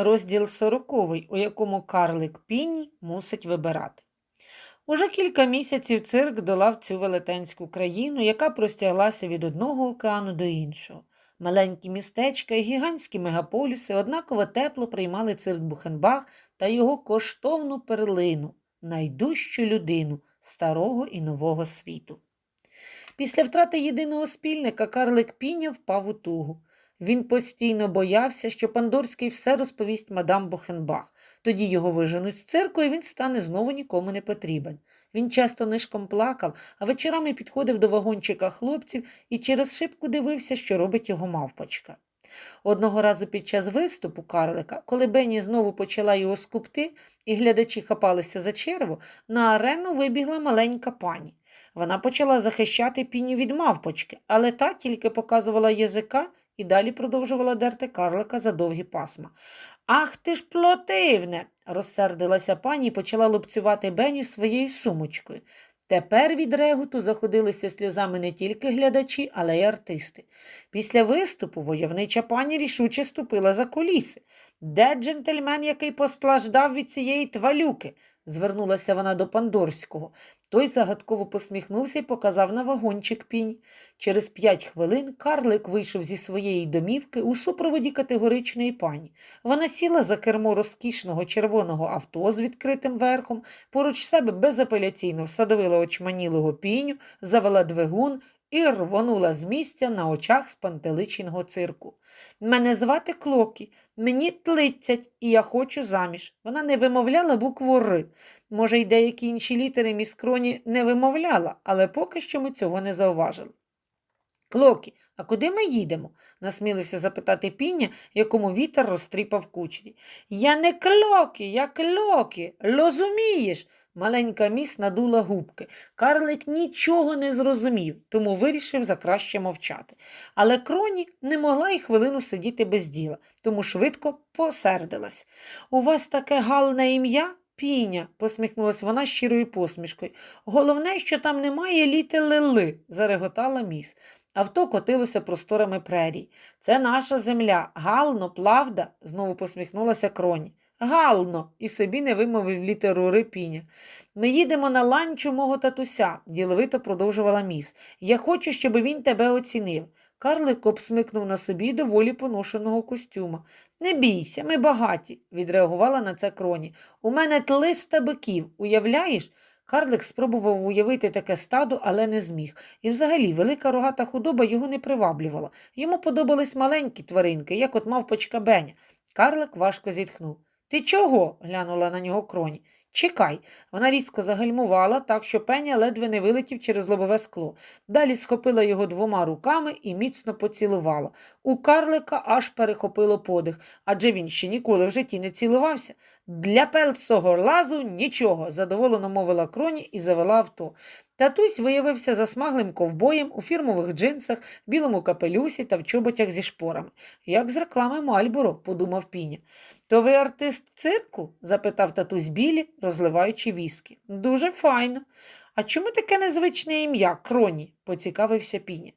Розділ сороковий, у якому карлик Піні мусить вибирати. Уже кілька місяців цирк долав цю велетенську країну, яка простяглася від одного океану до іншого. Маленькі містечка і гігантські мегаполіси однаково тепло приймали цирк Бухенбах та його коштовну перлину, найдужчу людину старого і нового світу. Після втрати єдиного спільника карлик Піня впав у тугу. Він постійно боявся, що Пандорський все розповість мадам Бохенбах. Тоді його виженуть з цирку, і він стане знову нікому не потрібен. Він часто нишком плакав, а вечорами підходив до вагончика хлопців і через шибку дивився, що робить його мавпочка. Одного разу під час виступу карлика, коли Бенні знову почала його скупти, і глядачі хапалися за черву, на арену вибігла маленька пані. Вона почала захищати піню від мавпочки, але та тільки показувала язика і далі продовжувала дерти карлика за довгі пасма. Ах ти ж плотивне, розсердилася пані і почала лупцювати Беню своєю сумочкою. Тепер від реготу заходилися сльозами не тільки глядачі, але й артисти. Після виступу войовнича пані рішуче ступила за коліси. Де джентльмен, який постраждав від цієї твалюки? звернулася вона до Пандорського. Той загадково посміхнувся і показав на вагончик пінь. Через п'ять хвилин карлик вийшов зі своєї домівки у супроводі категоричної пані. Вона сіла за кермо розкішного червоного авто з відкритим верхом, поруч себе безапеляційно всадовила очманілого піню, завела двигун і рвонула з місця на очах спантеличеного цирку. Мене звати Клокі, мені тлицять, і я хочу заміж. Вона не вимовляла букву Р. Може, й деякі інші літери міскроні не вимовляла, але поки що ми цього не зауважили. Клокі, а куди ми їдемо? насмілився запитати піня, якому вітер розтріпав кучері. Я не клокі, я клокі, розумієш? Маленька міс надула губки. Карлик нічого не зрозумів, тому вирішив за краще мовчати. Але кроні не могла й хвилину сидіти без діла, тому швидко посердилась. У вас таке галне ім'я? Піня, посміхнулась вона щирою посмішкою. Головне, що там немає літери Ли, зареготала міс. Авто котилося просторами прерій. Це наша земля. Гално, плавда, знову посміхнулася кроні. Гално, і собі не вимовив літеру рипіня. Ми їдемо на ланчу мого татуся, діловито продовжувала міс. Я хочу, щоб він тебе оцінив. Карлик обсмикнув на собі доволі поношеного костюма. Не бійся, ми багаті, відреагувала на це кроні. У мене тлиста биків, уявляєш? Карлик спробував уявити таке стадо, але не зміг. І взагалі велика рогата худоба його не приваблювала. Йому подобались маленькі тваринки, як от мавпочка Беня. Карлик важко зітхнув. Ти чого? глянула на нього кроні. Чекай. Вона різко загальмувала, так що пеня ледве не вилетів через лобове скло. Далі схопила його двома руками і міцно поцілувала. У карлика аж перехопило подих, адже він ще ніколи в житті не цілувався. Для пелцого лазу нічого, задоволено мовила кроні і завела авто. Татусь виявився засмаглим ковбоєм у фірмових джинсах, білому капелюсі та в чоботях зі шпорами. Як з реклами Мальборо, подумав піня. То ви артист цирку? запитав татусь Білі, розливаючи віскі. Дуже файно. А чому таке незвичне ім'я Кроні? поцікавився піня.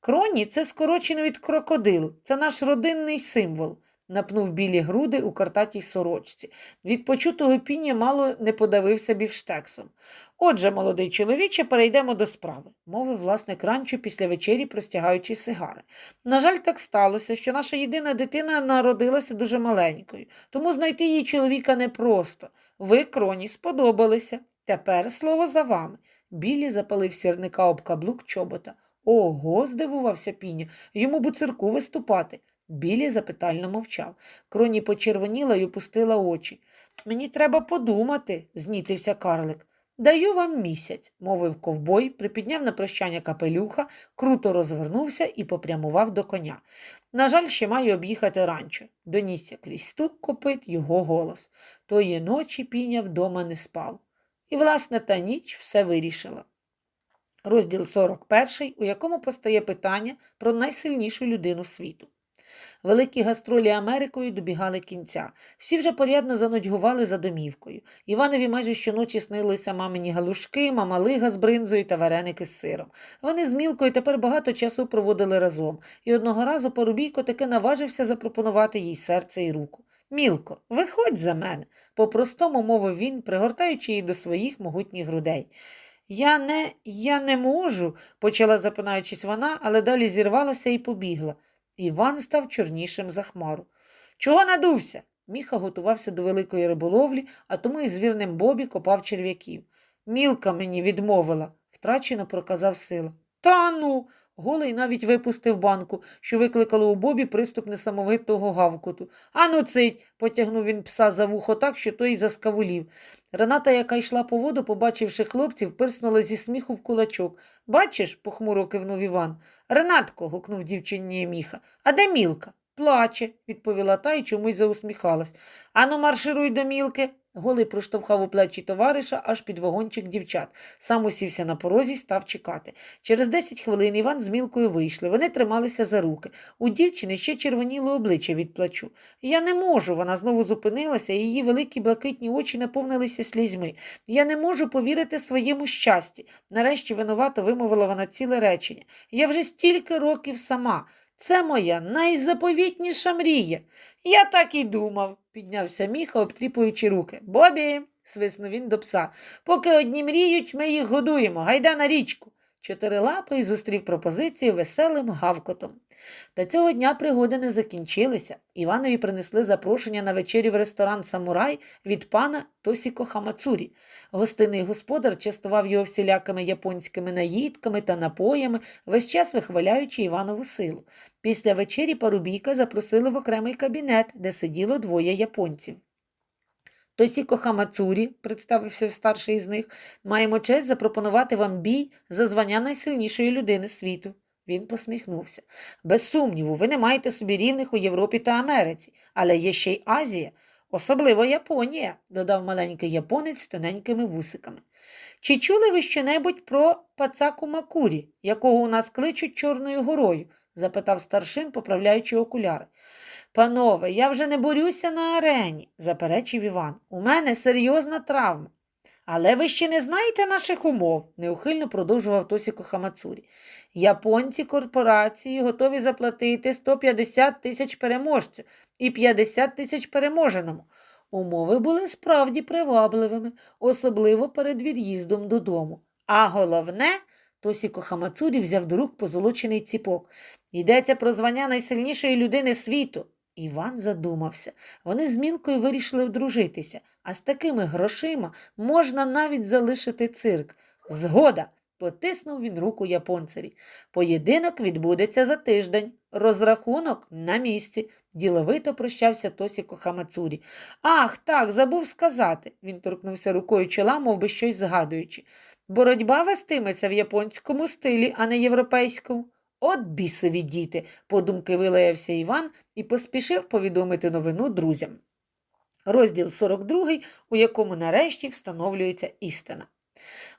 Кроні це скорочено від крокодил, це наш родинний символ. Напнув білі груди у картатій сорочці. Від почутого піння мало не подавився бівштексом. Отже, молодий чоловіче, перейдемо до справи, мовив власник ранчо після вечері, простягаючи сигари. На жаль, так сталося, що наша єдина дитина народилася дуже маленькою, тому знайти її чоловіка непросто. Ви, кроні, сподобалися. Тепер слово за вами. Білі запалив сірника об каблук чобота. Ого, здивувався піня, йому б у цирку виступати. Білі запитально мовчав. Кроні почервоніла й опустила очі. Мені треба подумати, знітився карлик. Даю вам місяць, мовив ковбой, припідняв на прощання капелюха, круто розвернувся і попрямував до коня. На жаль, ще маю об'їхати ранчо. Донісся крізь стук копит його голос. Тої ночі піня вдома не спав. І, власне, та ніч все вирішила. Розділ 41, у якому постає питання про найсильнішу людину світу. Великі гастролі Америкою добігали кінця. Всі вже порядно занудьгували за домівкою. Іванові майже щоночі снилися мамині галушки, мамалига з бринзою та вареники з сиром. Вони з Мілкою тепер багато часу проводили разом, і одного разу Порубійко таки наважився запропонувати їй серце і руку. Мілко, виходь за мене, по-простому мовив він, пригортаючи її до своїх могутніх грудей. Я не, я не можу, почала запинаючись вона, але далі зірвалася і побігла. Іван став чорнішим за хмару. Чого надувся? Міха готувався до великої риболовлі, а тому із вірним Бобі копав черв'яків. Мілка мені відмовила, втрачено проказав сила. Та ну. Голий навіть випустив банку, що викликало у Бобі приступ несамовитого гавкоту. Ану цить. потягнув він пса за вухо так, що той заскавулів. Рената, яка йшла по воду, побачивши хлопців, пирснула зі сміху в кулачок. Бачиш, похмуро кивнув Іван. Ренатко. гукнув дівчині міха. А де мілка? Плаче, відповіла та й чомусь заусміхалась. Ану, маршируй до мілки. Голий проштовхав у плечі товариша аж під вагончик дівчат. Сам усівся на порозі й став чекати. Через десять хвилин Іван з мілкою вийшли. Вони трималися за руки. У дівчини ще червоніло обличчя від плачу. Я не можу. Вона знову зупинилася, і її великі блакитні очі наповнилися слізьми. Я не можу повірити своєму щасті. Нарешті винувато вимовила вона ціле речення. Я вже стільки років сама. Це моя найзаповітніша мрія. Я так і думав, піднявся міха, обтріпуючи руки. Бобі, свиснув він до пса. Поки одні мріють, ми їх годуємо. Гайда на річку. Чотирилапий зустрів пропозицію веселим гавкотом. Та цього дня пригоди не закінчилися. Іванові принесли запрошення на вечерю в ресторан Самурай від пана Тосіко Хамацурі. Гостинний господар частував його всілякими японськими наїдками та напоями, весь час вихваляючи Іванову силу. Після вечері парубійка запросили в окремий кабінет, де сиділо двоє японців. Тосіко Хамацурі, представився старший із них, маємо честь запропонувати вам бій за звання найсильнішої людини світу. Він посміхнувся. Без сумніву, ви не маєте собі рівних у Європі та Америці, але є ще й Азія, особливо Японія, додав маленький японець з тоненькими вусиками. Чи чули ви щонебудь про пацаку Макурі, якого у нас кличуть Чорною горою? запитав старшин, поправляючи окуляри. Панове, я вже не борюся на арені, заперечив Іван. У мене серйозна травма. Але ви ще не знаєте наших умов, неухильно продовжував Тосіко Хамацурі. Японці корпорації готові заплатити 150 тисяч переможців і 50 тисяч переможеному. Умови були справді привабливими, особливо перед від'їздом додому. А головне, Тосіко Хамацурі взяв до рук позолочений ціпок. Йдеться про звання найсильнішої людини світу. Іван задумався. Вони з Мілкою вирішили одружитися, а з такими грошима можна навіть залишити цирк. Згода. Потиснув він руку японцеві. Поєдинок відбудеться за тиждень. Розрахунок на місці. Діловито прощався Тосіко Хамацурі. Ах, так, забув сказати. Він торкнувся рукою чола, мов би щось згадуючи. Боротьба вестиметься в японському стилі, а не європейському. От бісові діти, подумки вилаявся Іван і поспішив повідомити новину друзям. Розділ 42, у якому нарешті встановлюється істина.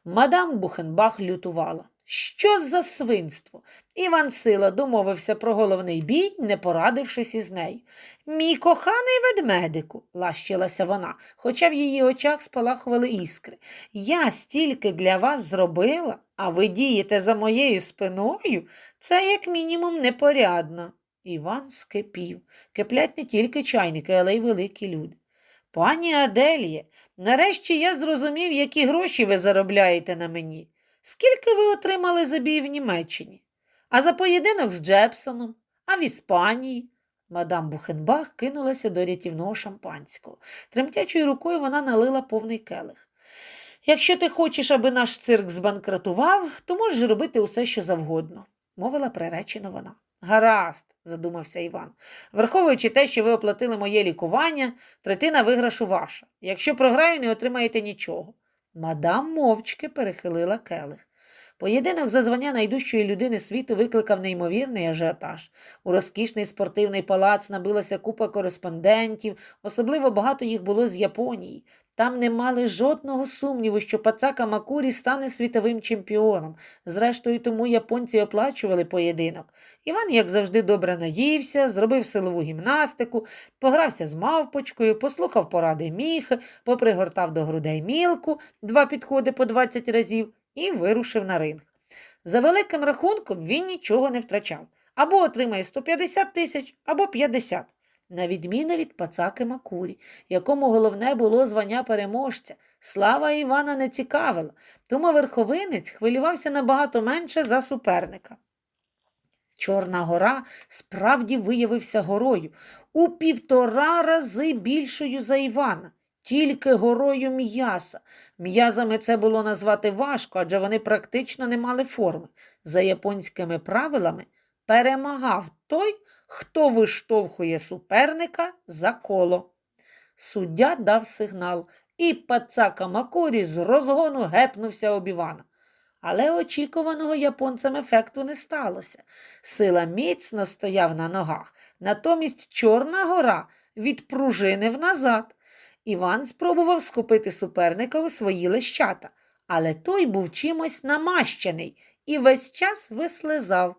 Мадам Бухенбах лютувала. Що за свинство? Іван Сила домовився про головний бій, не порадившись із нею. Мій коханий ведмедику, лащилася вона, хоча в її очах спалахували іскри. Я стільки для вас зробила, а ви дієте за моєю спиною, це як мінімум непорядно. Іван скипів. Киплять не тільки чайники, але й великі люди. Пані Аделіє, нарешті я зрозумів, які гроші ви заробляєте на мені. Скільки ви отримали за бій в Німеччині? А за поєдинок з Джепсоном, а в Іспанії? Мадам Бухенбах кинулася до рятівного шампанського. Тремтячою рукою вона налила повний келих. Якщо ти хочеш, аби наш цирк збанкратував, то можеш робити усе, що завгодно, мовила приречено вона. Гаразд, задумався Іван. Враховуючи те, що ви оплатили моє лікування, третина виграшу ваша. Якщо програю, не отримаєте нічого. Мадам мовчки перехилила келих. Поєдинок за звання найдужчої людини світу викликав неймовірний ажіотаж. У розкішний спортивний палац набилася купа кореспондентів, особливо багато їх було з Японії. Там не мали жодного сумніву, що Пацака Макурі стане світовим чемпіоном. Зрештою, тому японці оплачували поєдинок. Іван, як завжди, добре наївся, зробив силову гімнастику, погрався з мавпочкою, послухав поради міхи, попригортав до грудей мілку, два підходи по 20 разів, і вирушив на ринг. За великим рахунком він нічого не втрачав. Або отримає 150 тисяч, або 50. на відміну від пацаки Макурі, якому головне було звання переможця. Слава Івана не цікавила, тому верховинець хвилювався набагато менше за суперника. Чорна гора справді виявився горою у півтора рази більшою за Івана, тільки горою м'яса. М'язами це було назвати важко, адже вони практично не мали форми. За японськими правилами перемагав той, хто виштовхує суперника за коло. Суддя дав сигнал, і пацака Макурі з розгону гепнувся об Івана. Але очікуваного японцем ефекту не сталося. Сила міцно стояв на ногах, натомість Чорна гора відпружинив назад. Іван спробував схопити суперника у свої лещата, але той був чимось намащений і весь час вислизав.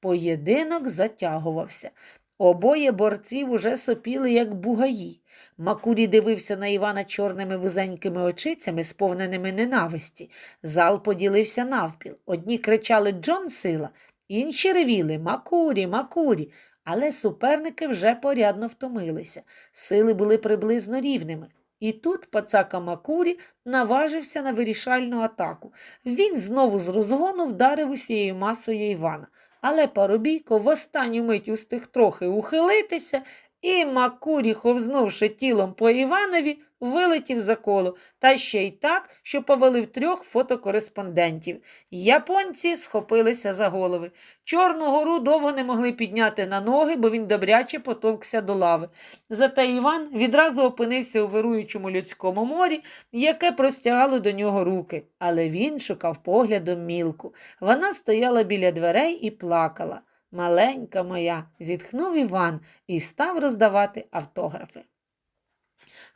Поєдинок затягувався. Обоє борців уже сопіли, як бугаї. Макурі дивився на Івана чорними вузенькими очицями, сповненими ненависті. Зал поділився навпіл. Одні кричали Джон сила, інші ревіли Макурі, Макурі. Але суперники вже порядно втомилися. Сили були приблизно рівними. І тут пацака Макурі наважився на вирішальну атаку. Він знову з розгону вдарив усією масою Івана. Але Парубійко в останню мить устиг трохи ухилитися, і Макурі, ховзнувши тілом по Іванові, вилетів за коло, та ще й так, що повалив трьох фотокореспондентів. Японці схопилися за голови. Чорну гору довго не могли підняти на ноги, бо він добряче потовкся до лави. Зате Іван відразу опинився у вируючому людському морі, яке простягало до нього руки. Але він шукав поглядом мілку. Вона стояла біля дверей і плакала. Маленька моя, зітхнув Іван і став роздавати автографи.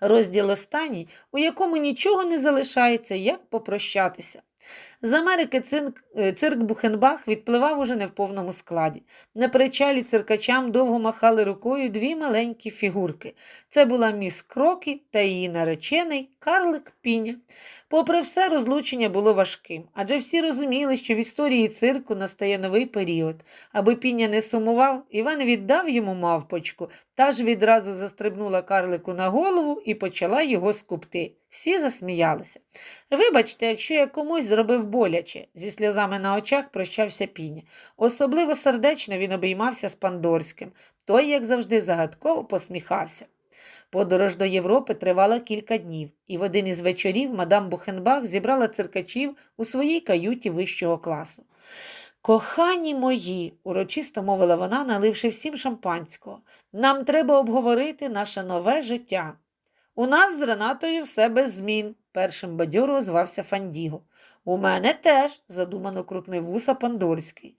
Розділ останній, у якому нічого не залишається, як попрощатися. З Америки цинк, е, цирк Бухенбах відпливав уже не в повному складі. На причалі циркачам довго махали рукою дві маленькі фігурки. Це була міс Крокі та її наречений Карлик Піня. Попри все, розлучення було важким, адже всі розуміли, що в історії цирку настає новий період. Аби Піня не сумував, Іван віддав йому мавпочку, та ж відразу застрибнула карлику на голову і почала його скупти. Всі засміялися. Вибачте, якщо я комусь зробив боляче, зі сльозами на очах прощався Піня. Особливо сердечно він обіймався з Пандорським. Той, як завжди, загадково посміхався. Подорож до Європи тривала кілька днів, і в один із вечорів мадам Бухенбах зібрала циркачів у своїй каюті вищого класу. Кохані мої, урочисто мовила вона, наливши всім шампанського, нам треба обговорити наше нове життя. У нас з Ренатою все без змін, першим бадьоро озвався Фандіго. У мене теж, задумано крутнив вуса Пандорський.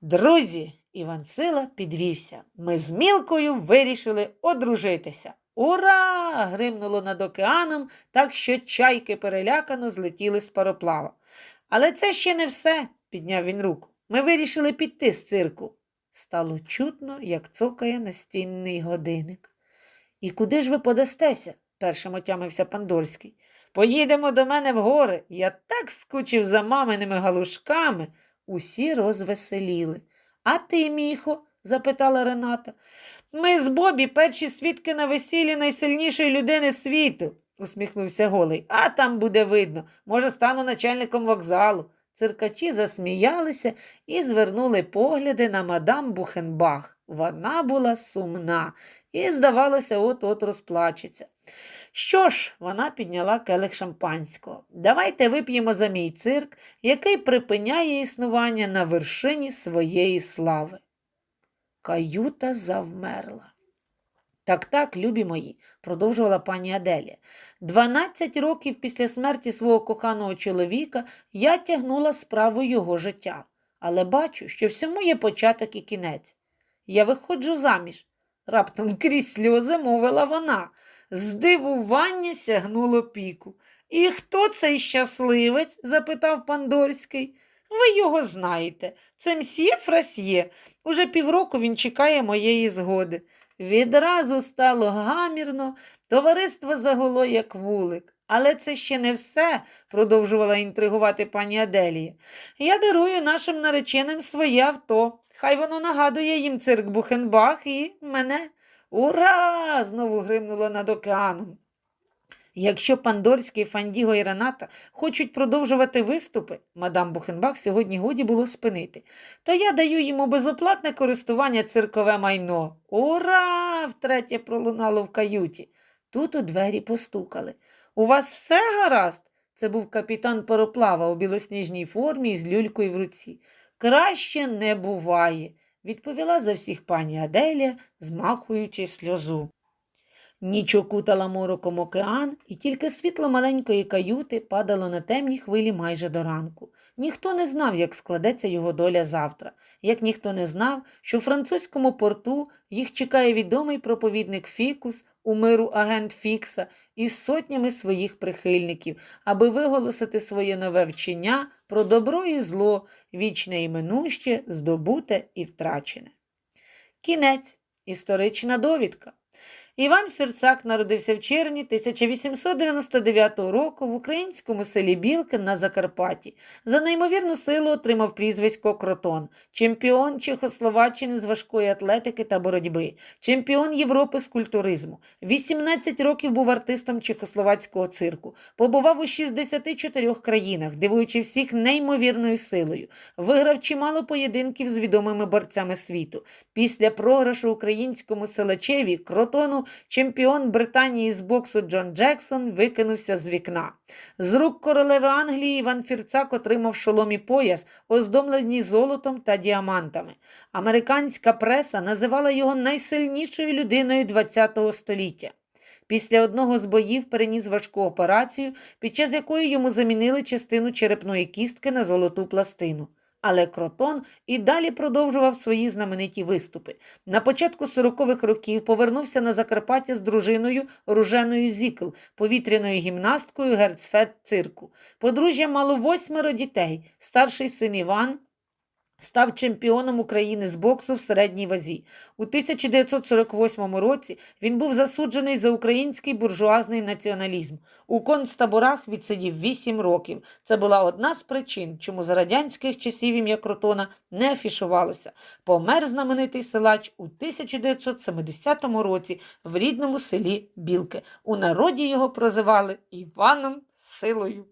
Друзі, Іван Сила підвівся. Ми з Мілкою вирішили одружитися. Ура! гримнуло над океаном, так що чайки перелякано злетіли з пароплава. Але це ще не все, підняв він руку. Ми вирішили піти з цирку. Стало чутно, як цокає настінний годинник. І куди ж ви подастеся? Першим отямився Пандорський. Поїдемо до мене в гори. Я так скучив за маминими галушками. Усі розвеселіли. А ти, міхо? запитала Рената. Ми з Бобі перші свідки на весіллі найсильнішої людини світу, усміхнувся голий. А там буде видно. Може, стану начальником вокзалу. Циркачі засміялися і звернули погляди на мадам Бухенбах. Вона була сумна і, здавалося, от-от розплачеться. Що ж, вона підняла келих шампанського. Давайте вип'ємо за мій цирк, який припиняє існування на вершині своєї слави. Каюта завмерла. Так, так, любі мої, продовжувала пані Аделія. Дванадцять років після смерті свого коханого чоловіка я тягнула справу його життя, але бачу, що всьому є початок і кінець. Я виходжу заміж, раптом крізь сльози мовила вона. Здивування сягнуло піку. І хто цей щасливець? запитав Пандорський. Ви його знаєте. Це мсьє Фрасьє. Уже півроку він чекає моєї згоди. Відразу стало гамірно, товариство загуло, як вулик. Але це ще не все, продовжувала інтригувати пані Аделія. Я дарую нашим нареченим своє авто. Хай воно нагадує їм цирк Бухенбах і мене. Ура! знову гримнуло над океаном. Якщо Пандорський, Фандіго і Рената хочуть продовжувати виступи, мадам Бухенбах сьогодні годі було спинити, то я даю йому безоплатне користування циркове майно. Ура! втретє пролунало в каюті. Тут у двері постукали. У вас все гаразд? Це був капітан пароплава у білосніжній формі із люлькою в руці. Краще не буває, відповіла за всіх пані Аделія, змахуючи сльозу. Ніч окутала мороком океан, і тільки світло маленької каюти падало на темні хвилі майже до ранку. Ніхто не знав, як складеться його доля завтра, як ніхто не знав, що в французькому порту їх чекає відомий проповідник Фікус, у миру агент Фікса, із сотнями своїх прихильників, аби виголосити своє нове вчення про добро і зло, вічне і минуще, здобуте і втрачене. Кінець. Історична довідка. Іван Фірцак народився в червні 1899 року в українському селі Білкин на Закарпатті. За неймовірну силу отримав прізвисько Кротон, чемпіон Чехословаччини з важкої атлетики та боротьби, чемпіон Європи з культуризму. 18 років був артистом чехословацького цирку, побував у 64 країнах, дивуючи всіх неймовірною силою. Виграв чимало поєдинків з відомими борцями світу. Після програшу українському селачеві Кротону чемпіон Британії з боксу Джон Джексон викинувся з вікна. З рук королеви Англії Іван Фірцак отримав шолом і пояс, оздомлені золотом та діамантами. Американська преса називала його найсильнішою людиною ХХ століття. Після одного з боїв переніс важку операцію, під час якої йому замінили частину черепної кістки на золоту пластину. Але Кротон і далі продовжував свої знамениті виступи. На початку 40-х років повернувся на Закарпаття з дружиною Руженою Зікл, повітряною гімнасткою Герцфет цирку. Подружжя мало восьмеро дітей. Старший син Іван став чемпіоном України з боксу в середній вазі. У 1948 році він був засуджений за український буржуазний націоналізм. У концтаборах відсидів 8 років. Це була одна з причин, чому за радянських часів ім'я Кротона не афішувалося. Помер знаменитий силач у 1970 році в рідному селі Білки. У народі його прозивали Іваном Силою.